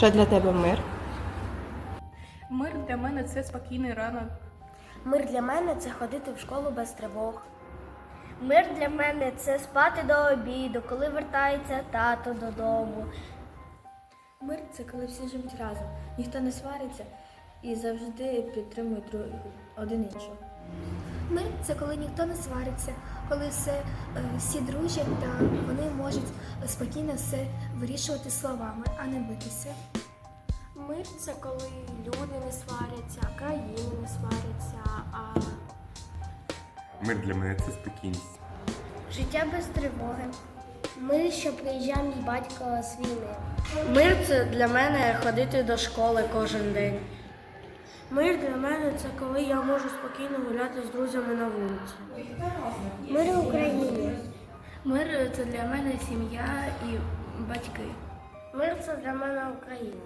Що для тебе мир? Мир для мене це спокійний ранок. Мир для мене це ходити в школу без тривог. Мир для мене це спати до обіду, коли вертається тато додому. Мир це коли всі живуть разом, ніхто не свариться і завжди підтримує один іншого. Мир це коли ніхто не свариться, коли все, е, всі дружать та вони можуть спокійно все вирішувати словами, а не битися. Мир це коли люди не сваряться, країни не сваряться, а Мир для мене це спокійність. Життя без тривоги. Мир, що приїжджав мій батько з війни. Мир це для мене ходити до школи кожен день. Мир для мене це коли я можу спокійно гуляти з друзями на вулиці. Мир в Україні. Мир це для мене сім'я і батьки. Мир це для мене Україна.